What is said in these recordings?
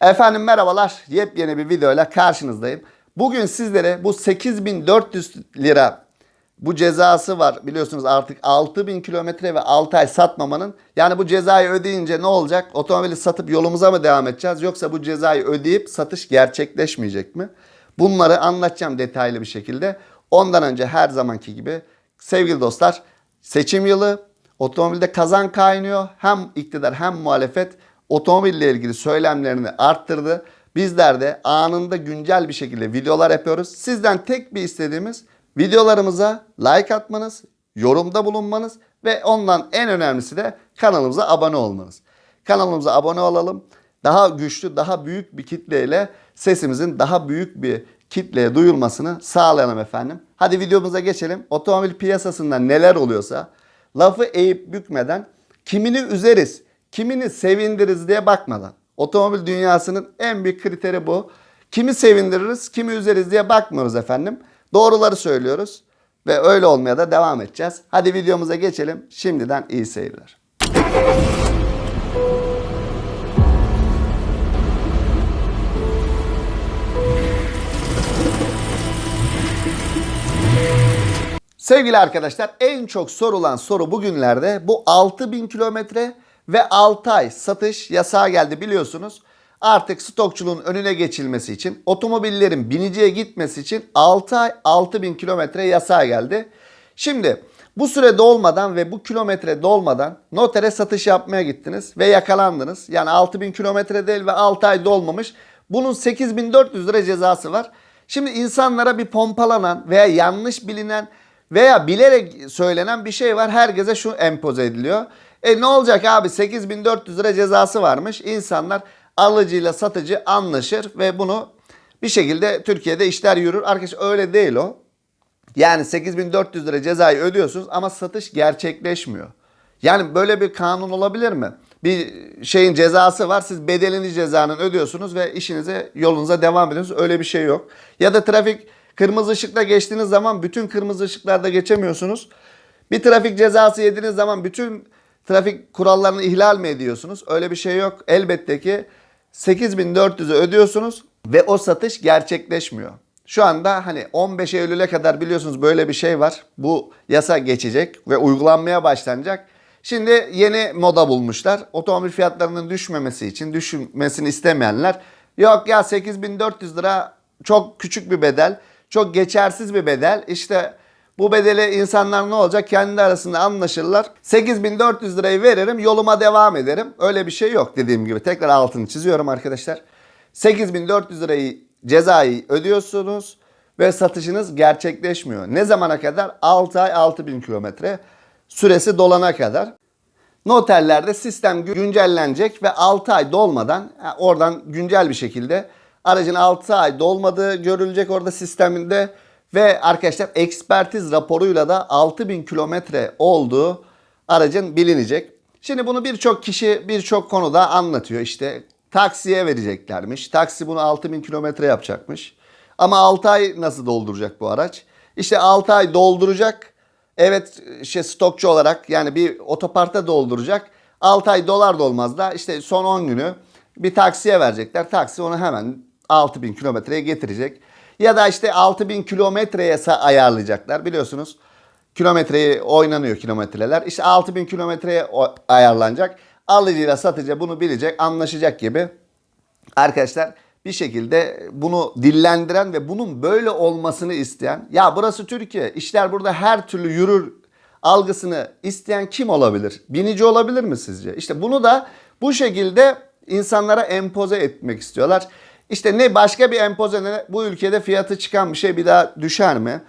Efendim merhabalar. Yepyeni bir videoyla karşınızdayım. Bugün sizlere bu 8400 lira bu cezası var. Biliyorsunuz artık 6000 kilometre ve 6 ay satmamanın. Yani bu cezayı ödeyince ne olacak? Otomobili satıp yolumuza mı devam edeceğiz? Yoksa bu cezayı ödeyip satış gerçekleşmeyecek mi? Bunları anlatacağım detaylı bir şekilde. Ondan önce her zamanki gibi sevgili dostlar seçim yılı otomobilde kazan kaynıyor. Hem iktidar hem muhalefet otomobille ilgili söylemlerini arttırdı. Bizler de anında güncel bir şekilde videolar yapıyoruz. Sizden tek bir istediğimiz videolarımıza like atmanız, yorumda bulunmanız ve ondan en önemlisi de kanalımıza abone olmanız. Kanalımıza abone olalım. Daha güçlü, daha büyük bir kitleyle sesimizin daha büyük bir kitleye duyulmasını sağlayalım efendim. Hadi videomuza geçelim. Otomobil piyasasında neler oluyorsa lafı eğip bükmeden kimini üzeriz, kimini sevindiririz diye bakmadan. Otomobil dünyasının en büyük kriteri bu. Kimi sevindiririz, kimi üzeriz diye bakmıyoruz efendim. Doğruları söylüyoruz ve öyle olmaya da devam edeceğiz. Hadi videomuza geçelim. Şimdiden iyi seyirler. Sevgili arkadaşlar en çok sorulan soru bugünlerde bu 6000 kilometre ve 6 ay satış yasağı geldi biliyorsunuz. Artık stokçuluğun önüne geçilmesi için otomobillerin biniciye gitmesi için 6 ay 6000 kilometre yasağı geldi. Şimdi bu süre dolmadan ve bu kilometre dolmadan notere satış yapmaya gittiniz ve yakalandınız. Yani 6000 kilometre değil ve 6 ay dolmamış. Bunun 8400 lira cezası var. Şimdi insanlara bir pompalanan veya yanlış bilinen veya bilerek söylenen bir şey var. Herkese şu empoze ediliyor. E ne olacak abi 8400 lira cezası varmış. İnsanlar alıcıyla satıcı anlaşır ve bunu bir şekilde Türkiye'de işler yürür. Arkadaş öyle değil o. Yani 8400 lira cezayı ödüyorsunuz ama satış gerçekleşmiyor. Yani böyle bir kanun olabilir mi? Bir şeyin cezası var. Siz bedelini cezanın ödüyorsunuz ve işinize yolunuza devam ediyorsunuz. Öyle bir şey yok. Ya da trafik kırmızı ışıkta geçtiğiniz zaman bütün kırmızı ışıklarda geçemiyorsunuz. Bir trafik cezası yediğiniz zaman bütün trafik kurallarını ihlal mi ediyorsunuz? Öyle bir şey yok. Elbette ki 8400'ü ödüyorsunuz ve o satış gerçekleşmiyor. Şu anda hani 15 Eylül'e kadar biliyorsunuz böyle bir şey var. Bu yasa geçecek ve uygulanmaya başlanacak. Şimdi yeni moda bulmuşlar. Otomobil fiyatlarının düşmemesi için düşmesini istemeyenler yok ya 8400 lira çok küçük bir bedel, çok geçersiz bir bedel. İşte bu bedeli insanlar ne olacak? Kendi arasında anlaşırlar. 8400 lirayı veririm, yoluma devam ederim. Öyle bir şey yok dediğim gibi. Tekrar altını çiziyorum arkadaşlar. 8400 lirayı cezayı ödüyorsunuz ve satışınız gerçekleşmiyor. Ne zamana kadar? 6 ay 6000 kilometre süresi dolana kadar. Noterlerde sistem güncellenecek ve 6 ay dolmadan oradan güncel bir şekilde aracın 6 ay dolmadığı görülecek orada sisteminde ve arkadaşlar ekspertiz raporuyla da 6000 kilometre olduğu aracın bilinecek. Şimdi bunu birçok kişi birçok konuda anlatıyor. İşte taksiye vereceklermiş. Taksi bunu 6000 kilometre yapacakmış. Ama 6 ay nasıl dolduracak bu araç? İşte 6 ay dolduracak. Evet şey stokçu olarak yani bir otoparta dolduracak. 6 ay dolar dolmaz da işte son 10 günü bir taksiye verecekler. Taksi onu hemen 6000 kilometreye getirecek. Ya da işte 6000 kilometreye ayarlayacaklar biliyorsunuz. Kilometreyi oynanıyor kilometreler. İşte 6000 kilometreye ayarlanacak. Alıcıyla satıcı bunu bilecek, anlaşacak gibi. Arkadaşlar bir şekilde bunu dillendiren ve bunun böyle olmasını isteyen ya burası Türkiye işler burada her türlü yürür algısını isteyen kim olabilir? Binici olabilir mi sizce? İşte bunu da bu şekilde insanlara empoze etmek istiyorlar. İşte ne başka bir empoze ne bu ülkede fiyatı çıkan bir şey bir daha düşer mi?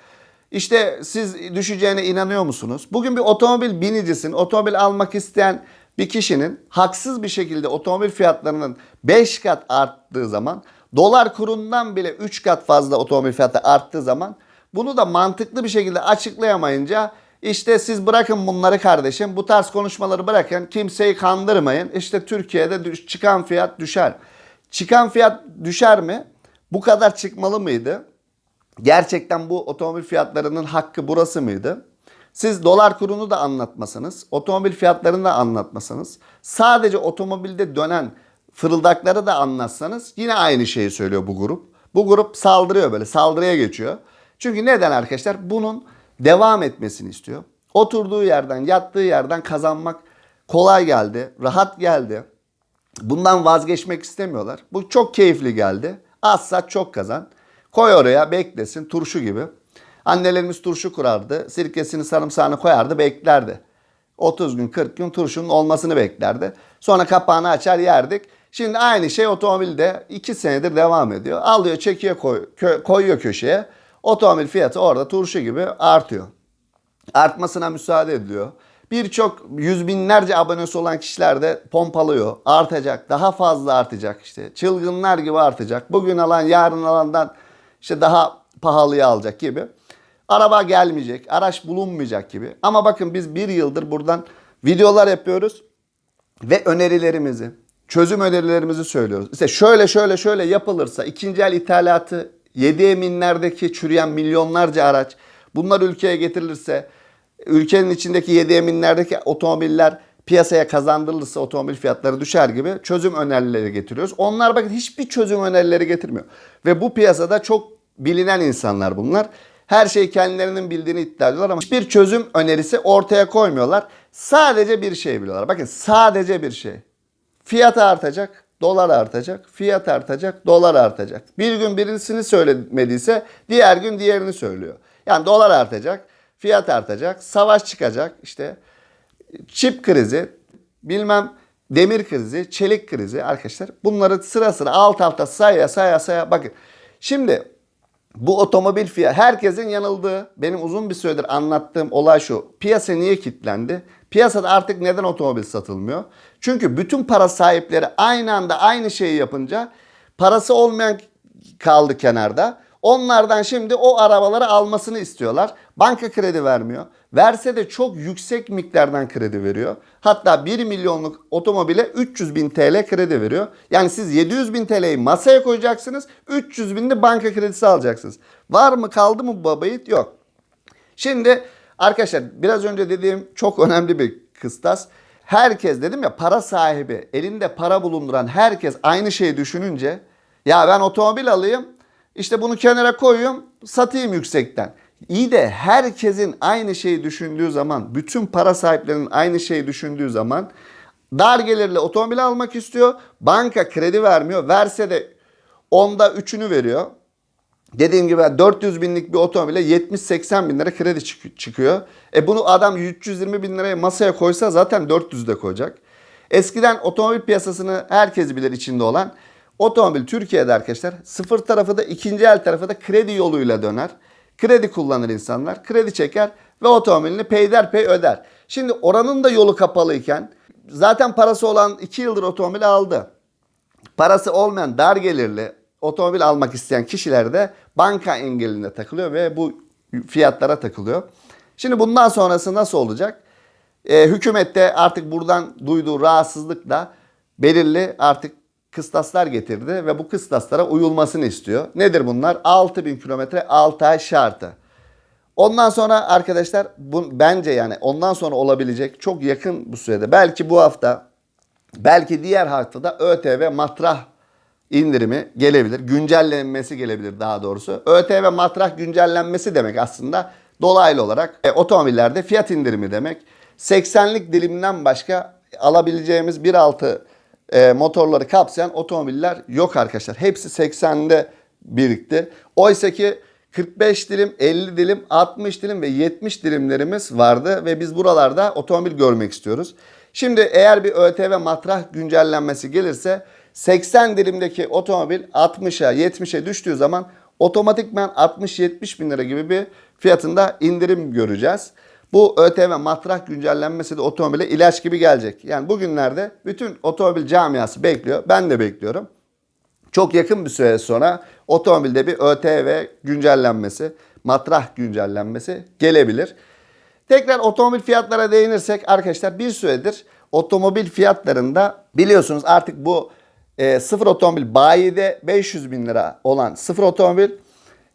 İşte siz düşeceğine inanıyor musunuz? Bugün bir otomobil binicisin, otomobil almak isteyen bir kişinin haksız bir şekilde otomobil fiyatlarının 5 kat arttığı zaman dolar kurundan bile 3 kat fazla otomobil fiyatı arttığı zaman bunu da mantıklı bir şekilde açıklayamayınca işte siz bırakın bunları kardeşim bu tarz konuşmaları bırakın kimseyi kandırmayın işte Türkiye'de çıkan fiyat düşer. Çıkan fiyat düşer mi? Bu kadar çıkmalı mıydı? Gerçekten bu otomobil fiyatlarının hakkı burası mıydı? Siz dolar kurunu da anlatmasanız, otomobil fiyatlarını da anlatmasanız, sadece otomobilde dönen fırıldakları da anlatsanız yine aynı şeyi söylüyor bu grup. Bu grup saldırıyor böyle saldırıya geçiyor. Çünkü neden arkadaşlar? Bunun devam etmesini istiyor. Oturduğu yerden, yattığı yerden kazanmak kolay geldi, rahat geldi. Bundan vazgeçmek istemiyorlar. Bu çok keyifli geldi. Az sat çok kazan. Koy oraya beklesin turşu gibi. Annelerimiz turşu kurardı. Sirkesini sarımsağını koyardı beklerdi. 30 gün 40 gün turşunun olmasını beklerdi. Sonra kapağını açar yerdik. Şimdi aynı şey otomobilde 2 senedir devam ediyor. Alıyor çekiyor koy, kö- koyuyor köşeye. Otomobil fiyatı orada turşu gibi artıyor artmasına müsaade ediliyor. Birçok yüz binlerce abonesi olan kişiler de pompalıyor. Artacak, daha fazla artacak işte. Çılgınlar gibi artacak. Bugün alan yarın alandan işte daha pahalıya alacak gibi. Araba gelmeyecek, araç bulunmayacak gibi. Ama bakın biz bir yıldır buradan videolar yapıyoruz ve önerilerimizi, çözüm önerilerimizi söylüyoruz. İşte şöyle şöyle şöyle yapılırsa ikinci el ithalatı 7 eminlerdeki çürüyen milyonlarca araç bunlar ülkeye getirilirse ülkenin içindeki 7 eminlerdeki otomobiller piyasaya kazandırılırsa otomobil fiyatları düşer gibi çözüm önerileri getiriyoruz. Onlar bakın hiçbir çözüm önerileri getirmiyor. Ve bu piyasada çok bilinen insanlar bunlar. Her şeyi kendilerinin bildiğini iddia ediyorlar ama hiçbir çözüm önerisi ortaya koymuyorlar. Sadece bir şey biliyorlar. Bakın sadece bir şey. Fiyat artacak, dolar artacak, fiyat artacak, dolar artacak. Bir gün birisini söylemediyse diğer gün diğerini söylüyor. Yani dolar artacak, fiyat artacak, savaş çıkacak, işte çip krizi, bilmem demir krizi, çelik krizi arkadaşlar. Bunları sıra sıra alt alta saya saya saya bakın. Şimdi bu otomobil fiyat herkesin yanıldığı benim uzun bir süredir anlattığım olay şu. Piyasa niye kilitlendi? Piyasada artık neden otomobil satılmıyor? Çünkü bütün para sahipleri aynı anda aynı şeyi yapınca parası olmayan kaldı kenarda. Onlardan şimdi o arabaları almasını istiyorlar. Banka kredi vermiyor. Verse de çok yüksek miktardan kredi veriyor. Hatta 1 milyonluk otomobile 300 bin TL kredi veriyor. Yani siz 700 bin TL'yi masaya koyacaksınız. 300 bin de banka kredisi alacaksınız. Var mı kaldı mı bu babayit? Yok. Şimdi arkadaşlar biraz önce dediğim çok önemli bir kıstas. Herkes dedim ya para sahibi, elinde para bulunduran herkes aynı şeyi düşününce ya ben otomobil alayım işte bunu kenara koyuyorum satayım yüksekten. İyi de herkesin aynı şeyi düşündüğü zaman, bütün para sahiplerinin aynı şeyi düşündüğü zaman dar gelirli otomobil almak istiyor. Banka kredi vermiyor. Verse de onda üçünü veriyor. Dediğim gibi 400 binlik bir otomobile 70-80 bin lira kredi çık- çıkıyor. E bunu adam 320 bin liraya masaya koysa zaten 400 de koyacak. Eskiden otomobil piyasasını herkes bilir içinde olan. Otomobil Türkiye'de arkadaşlar sıfır tarafı da ikinci el tarafı da kredi yoluyla döner. Kredi kullanır insanlar. Kredi çeker ve otomobilini peyderpey öder. Şimdi oranın da yolu kapalıyken zaten parası olan 2 yıldır otomobil aldı parası olmayan dar gelirli otomobil almak isteyen kişiler de banka engeline takılıyor ve bu fiyatlara takılıyor. Şimdi bundan sonrası nasıl olacak? Ee, hükümet de artık buradan duyduğu rahatsızlıkla belirli artık kıstaslar getirdi ve bu kıstaslara uyulmasını istiyor. Nedir bunlar? 6000 kilometre 6 ay şartı. Ondan sonra arkadaşlar bu, bence yani ondan sonra olabilecek çok yakın bu sürede belki bu hafta Belki diğer haftada ÖTV matrah indirimi gelebilir. Güncellenmesi gelebilir daha doğrusu. ÖTV matrah güncellenmesi demek aslında dolaylı olarak e, otomobillerde fiyat indirimi demek. 80'lik diliminden başka alabileceğimiz 1.6 e, motorları kapsayan otomobiller yok arkadaşlar. Hepsi 80'de birikti. Oysa ki 45 dilim, 50 dilim, 60 dilim ve 70 dilimlerimiz vardı ve biz buralarda otomobil görmek istiyoruz. Şimdi eğer bir ÖTV matrah güncellenmesi gelirse 80 dilimdeki otomobil 60'a 70'e düştüğü zaman otomatikman 60-70 bin lira gibi bir fiyatında indirim göreceğiz. Bu ÖTV matrah güncellenmesi de otomobile ilaç gibi gelecek. Yani bugünlerde bütün otomobil camiası bekliyor. Ben de bekliyorum. Çok yakın bir süre sonra otomobilde bir ÖTV güncellenmesi, matrah güncellenmesi gelebilir. Tekrar otomobil fiyatlara değinirsek arkadaşlar bir süredir otomobil fiyatlarında biliyorsunuz artık bu e, sıfır otomobil bayide 500 bin lira olan sıfır otomobil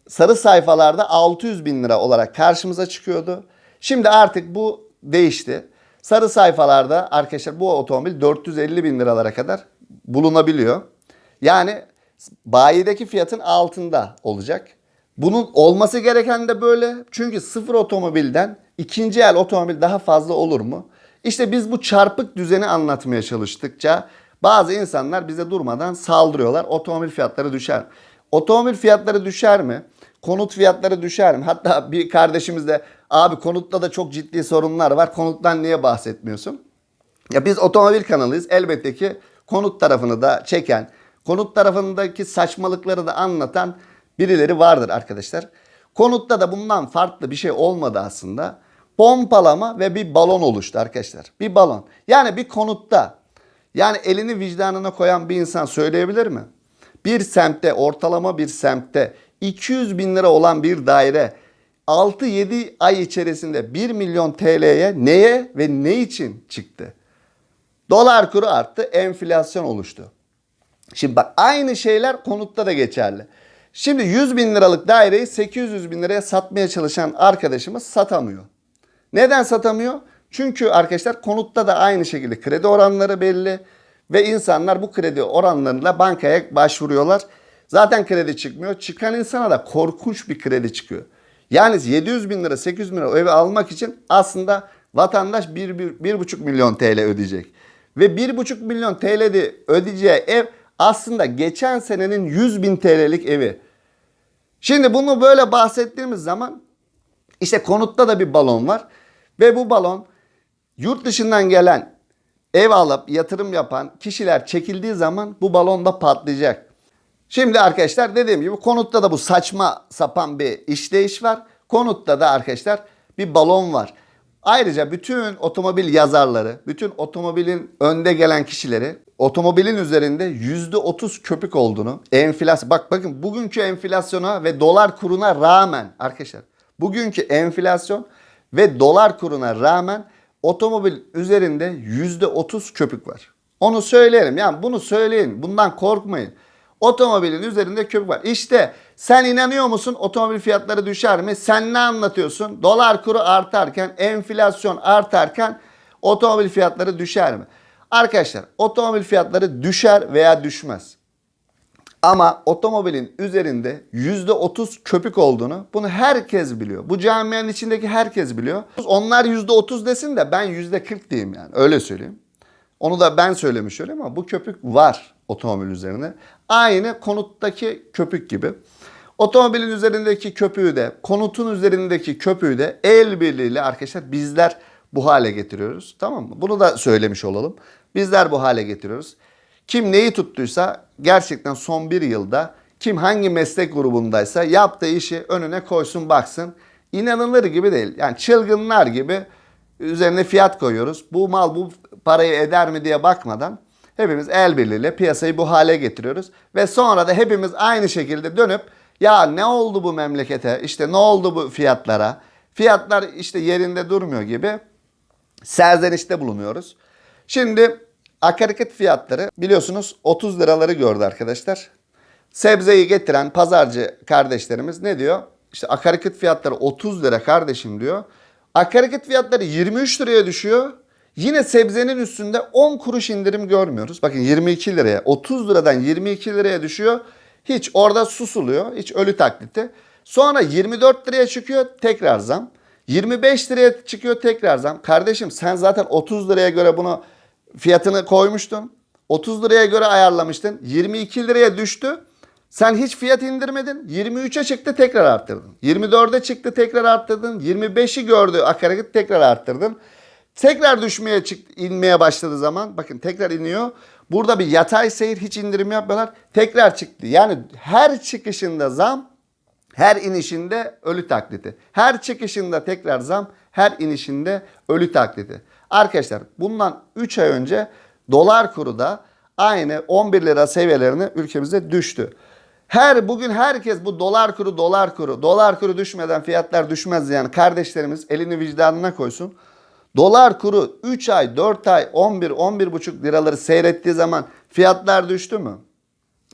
sarı sayfalarda 600 bin lira olarak karşımıza çıkıyordu. Şimdi artık bu değişti. Sarı sayfalarda arkadaşlar bu otomobil 450 bin liralara kadar bulunabiliyor. Yani bayideki fiyatın altında olacak. Bunun olması gereken de böyle. Çünkü sıfır otomobilden ikinci el otomobil daha fazla olur mu? İşte biz bu çarpık düzeni anlatmaya çalıştıkça bazı insanlar bize durmadan saldırıyorlar. Otomobil fiyatları düşer. Otomobil fiyatları düşer mi? Konut fiyatları düşer mi? Hatta bir kardeşimiz de abi konutta da çok ciddi sorunlar var. Konuttan niye bahsetmiyorsun? Ya biz otomobil kanalıyız. Elbette ki konut tarafını da çeken, konut tarafındaki saçmalıkları da anlatan birileri vardır arkadaşlar. Konutta da bundan farklı bir şey olmadı aslında. Pompalama ve bir balon oluştu arkadaşlar. Bir balon. Yani bir konutta yani elini vicdanına koyan bir insan söyleyebilir mi? Bir semtte ortalama bir semtte 200 bin lira olan bir daire 6-7 ay içerisinde 1 milyon TL'ye neye ve ne için çıktı? Dolar kuru arttı, enflasyon oluştu. Şimdi bak aynı şeyler konutta da geçerli. Şimdi 100 bin liralık daireyi 800 bin liraya satmaya çalışan arkadaşımız satamıyor. Neden satamıyor? Çünkü arkadaşlar konutta da aynı şekilde kredi oranları belli ve insanlar bu kredi oranlarıyla bankaya başvuruyorlar. Zaten kredi çıkmıyor. Çıkan insana da korkunç bir kredi çıkıyor. Yani 700 bin lira 800 bin lira o evi almak için aslında vatandaş 1,5 milyon TL ödeyecek. Ve 1,5 milyon TL'de ödeyeceği ev aslında geçen senenin 100 bin TL'lik evi. Şimdi bunu böyle bahsettiğimiz zaman işte konutta da bir balon var. Ve bu balon yurt dışından gelen ev alıp yatırım yapan kişiler çekildiği zaman bu balon da patlayacak. Şimdi arkadaşlar dediğim gibi konutta da bu saçma sapan bir işleyiş var. Konutta da arkadaşlar bir balon var. Ayrıca bütün otomobil yazarları, bütün otomobilin önde gelen kişileri otomobilin üzerinde %30 köpük olduğunu, enflasyon bak bakın bugünkü enflasyona ve dolar kuruna rağmen arkadaşlar bugünkü enflasyon ve dolar kuruna rağmen otomobil üzerinde %30 köpük var. Onu söyleyelim. Yani bunu söyleyin. Bundan korkmayın. Otomobilin üzerinde köpük var. İşte sen inanıyor musun otomobil fiyatları düşer mi? Sen ne anlatıyorsun? Dolar kuru artarken, enflasyon artarken otomobil fiyatları düşer mi? Arkadaşlar otomobil fiyatları düşer veya düşmez. Ama otomobilin üzerinde %30 köpük olduğunu bunu herkes biliyor. Bu camianın içindeki herkes biliyor. Onlar %30 desin de ben %40 diyeyim yani öyle söyleyeyim. Onu da ben söylemiş öyle ama bu köpük var otomobil üzerinde. Aynı konuttaki köpük gibi. Otomobilin üzerindeki köpüğü de konutun üzerindeki köpüğü de el birliğiyle arkadaşlar bizler bu hale getiriyoruz. Tamam mı? Bunu da söylemiş olalım. Bizler bu hale getiriyoruz. Kim neyi tuttuysa gerçekten son bir yılda kim hangi meslek grubundaysa yaptığı işi önüne koysun baksın. İnanılır gibi değil. Yani çılgınlar gibi üzerine fiyat koyuyoruz. Bu mal bu parayı eder mi diye bakmadan hepimiz el birliğiyle piyasayı bu hale getiriyoruz. Ve sonra da hepimiz aynı şekilde dönüp ya ne oldu bu memlekete işte ne oldu bu fiyatlara fiyatlar işte yerinde durmuyor gibi serzenişte bulunuyoruz. Şimdi akaryakıt fiyatları biliyorsunuz 30 liraları gördü arkadaşlar. Sebzeyi getiren pazarcı kardeşlerimiz ne diyor? İşte akaryakıt fiyatları 30 lira kardeşim diyor. Akaryakıt fiyatları 23 liraya düşüyor. Yine sebzenin üstünde 10 kuruş indirim görmüyoruz. Bakın 22 liraya 30 liradan 22 liraya düşüyor. Hiç orada susuluyor. Hiç ölü taklidi. Sonra 24 liraya çıkıyor tekrar zam. 25 liraya çıkıyor tekrar zam. Kardeşim sen zaten 30 liraya göre bunu fiyatını koymuştun. 30 liraya göre ayarlamıştın. 22 liraya düştü. Sen hiç fiyat indirmedin. 23'e çıktı tekrar arttırdın. 24'e çıktı tekrar arttırdın. 25'i gördü akaryakıt tekrar arttırdın. Tekrar düşmeye çıktı, inmeye başladığı zaman bakın tekrar iniyor. Burada bir yatay seyir hiç indirim yapmıyorlar. Tekrar çıktı. Yani her çıkışında zam, her inişinde ölü taklidi. Her çıkışında tekrar zam, her inişinde ölü taklidi. Arkadaşlar bundan 3 ay önce dolar kuru da aynı 11 lira seviyelerine ülkemizde düştü. Her bugün herkes bu dolar kuru dolar kuru dolar kuru düşmeden fiyatlar düşmez yani kardeşlerimiz elini vicdanına koysun. Dolar kuru 3 ay 4 ay 11 11,5 liraları seyrettiği zaman fiyatlar düştü mü?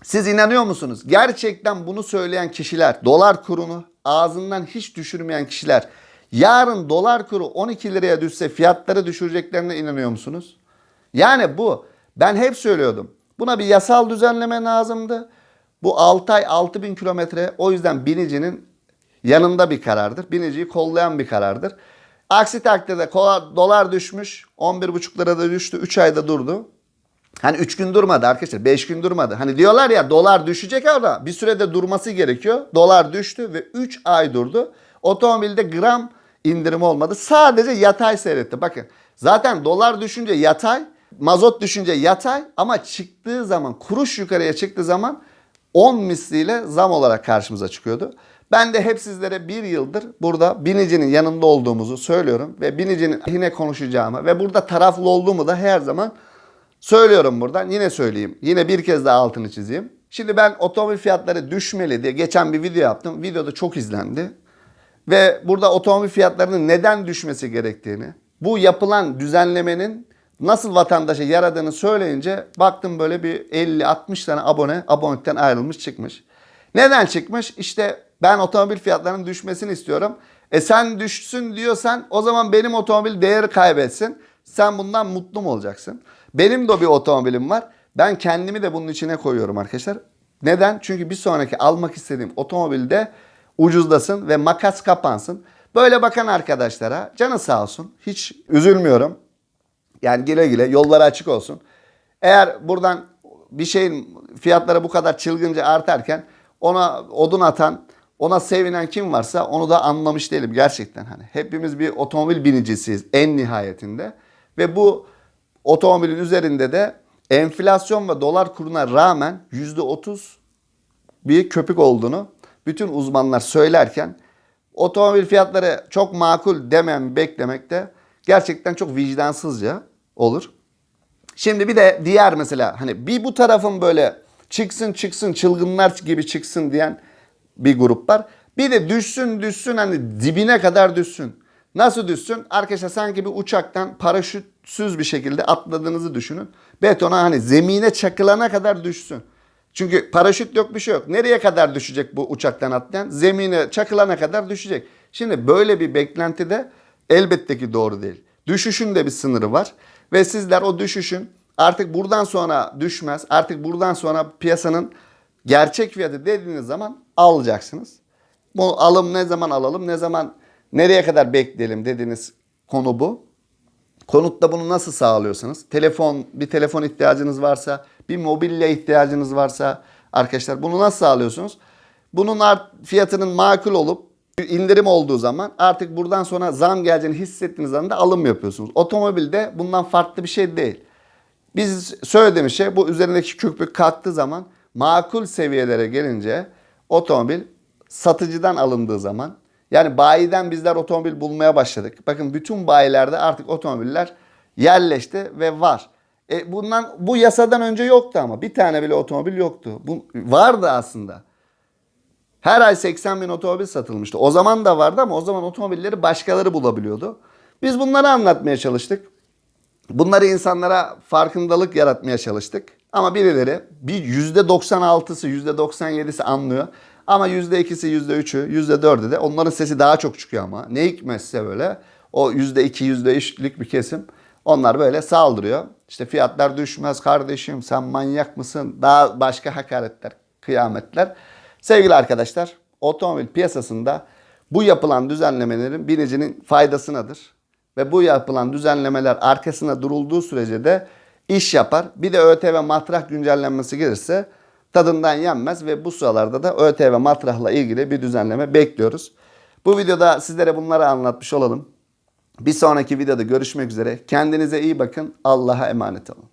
Siz inanıyor musunuz? Gerçekten bunu söyleyen kişiler, dolar kurunu ağzından hiç düşürmeyen kişiler yarın dolar kuru 12 liraya düşse fiyatları düşüreceklerine inanıyor musunuz? Yani bu ben hep söylüyordum. Buna bir yasal düzenleme lazımdı. Bu 6 ay 6000 kilometre o yüzden binicinin yanında bir karardır. Biniciyi kollayan bir karardır. Aksi takdirde dolar düşmüş 11,5 lirada düştü 3 ayda durdu. Hani 3 gün durmadı arkadaşlar 5 gün durmadı. Hani diyorlar ya dolar düşecek ama bir sürede durması gerekiyor. Dolar düştü ve 3 ay durdu. Otomobilde gram indirim olmadı. Sadece yatay seyretti. Bakın zaten dolar düşünce yatay, mazot düşünce yatay ama çıktığı zaman kuruş yukarıya çıktığı zaman 10 misliyle zam olarak karşımıza çıkıyordu. Ben de hep sizlere bir yıldır burada binicinin yanında olduğumuzu söylüyorum ve binicinin yine konuşacağımı ve burada taraflı olduğumu da her zaman Söylüyorum buradan yine söyleyeyim. Yine bir kez daha altını çizeyim. Şimdi ben otomobil fiyatları düşmeli diye geçen bir video yaptım. Videoda çok izlendi. Ve burada otomobil fiyatlarının neden düşmesi gerektiğini, bu yapılan düzenlemenin nasıl vatandaşa yaradığını söyleyince baktım böyle bir 50-60 tane abone abonelikten ayrılmış çıkmış. Neden çıkmış? İşte ben otomobil fiyatlarının düşmesini istiyorum. E sen düşsün diyorsan o zaman benim otomobil değeri kaybetsin. Sen bundan mutlu mu olacaksın? Benim de bir otomobilim var. Ben kendimi de bunun içine koyuyorum arkadaşlar. Neden? Çünkü bir sonraki almak istediğim otomobilde ucuzlasın ve makas kapansın. Böyle bakan arkadaşlara canı sağ olsun. Hiç üzülmüyorum. Yani güle güle yolları açık olsun. Eğer buradan bir şeyin fiyatları bu kadar çılgınca artarken ona odun atan, ona sevinen kim varsa onu da anlamış değilim gerçekten. Hani hepimiz bir otomobil binicisiyiz en nihayetinde. Ve bu otomobilin üzerinde de enflasyon ve dolar kuruna rağmen %30 bir köpük olduğunu bütün uzmanlar söylerken otomobil fiyatları çok makul demem beklemek de gerçekten çok vicdansızca olur. Şimdi bir de diğer mesela hani bir bu tarafın böyle çıksın çıksın çılgınlar gibi çıksın diyen bir grup var. Bir de düşsün düşsün hani dibine kadar düşsün. Nasıl düşsün? Arkadaşlar sanki bir uçaktan paraşütsüz bir şekilde atladığınızı düşünün. Betona hani zemine çakılana kadar düşsün. Çünkü paraşüt yok bir şey yok. Nereye kadar düşecek bu uçaktan atlayan? Zemine çakılana kadar düşecek. Şimdi böyle bir beklenti de elbette ki doğru değil. Düşüşün de bir sınırı var. Ve sizler o düşüşün artık buradan sonra düşmez. Artık buradan sonra piyasanın gerçek fiyatı dediğiniz zaman alacaksınız. Bu alım ne zaman alalım, ne zaman nereye kadar bekleyelim dediğiniz konu bu. Konutta bunu nasıl sağlıyorsunuz? Telefon, bir telefon ihtiyacınız varsa, bir mobilya ihtiyacınız varsa arkadaşlar bunu nasıl sağlıyorsunuz? Bunun art, fiyatının makul olup indirim olduğu zaman artık buradan sonra zam geleceğini hissettiğiniz anda alım yapıyorsunuz. Otomobilde bundan farklı bir şey değil. Biz söylediğimiz şey bu üzerindeki köpük kalktığı zaman makul seviyelere gelince otomobil satıcıdan alındığı zaman yani bayiden bizler otomobil bulmaya başladık. Bakın bütün bayilerde artık otomobiller yerleşti ve var. E bundan bu yasadan önce yoktu ama bir tane bile otomobil yoktu. Bu vardı aslında. Her ay 80 bin otomobil satılmıştı. O zaman da vardı ama o zaman otomobilleri başkaları bulabiliyordu. Biz bunları anlatmaya çalıştık. Bunları insanlara farkındalık yaratmaya çalıştık. Ama birileri bir %96'sı %97'si anlıyor. Ama %2'si %3'ü %4'ü de onların sesi daha çok çıkıyor ama. Ne hikmetse böyle o %2 %3'lük bir kesim onlar böyle saldırıyor. İşte fiyatlar düşmez kardeşim sen manyak mısın? Daha başka hakaretler, kıyametler. Sevgili arkadaşlar otomobil piyasasında bu yapılan düzenlemelerin binicinin faydasınadır. Ve bu yapılan düzenlemeler arkasına durulduğu sürece de iş yapar. Bir de ÖTV matrah güncellenmesi gelirse tadından yenmez ve bu sıralarda da ÖTV matrahla ilgili bir düzenleme bekliyoruz. Bu videoda sizlere bunları anlatmış olalım. Bir sonraki videoda görüşmek üzere. Kendinize iyi bakın. Allah'a emanet olun.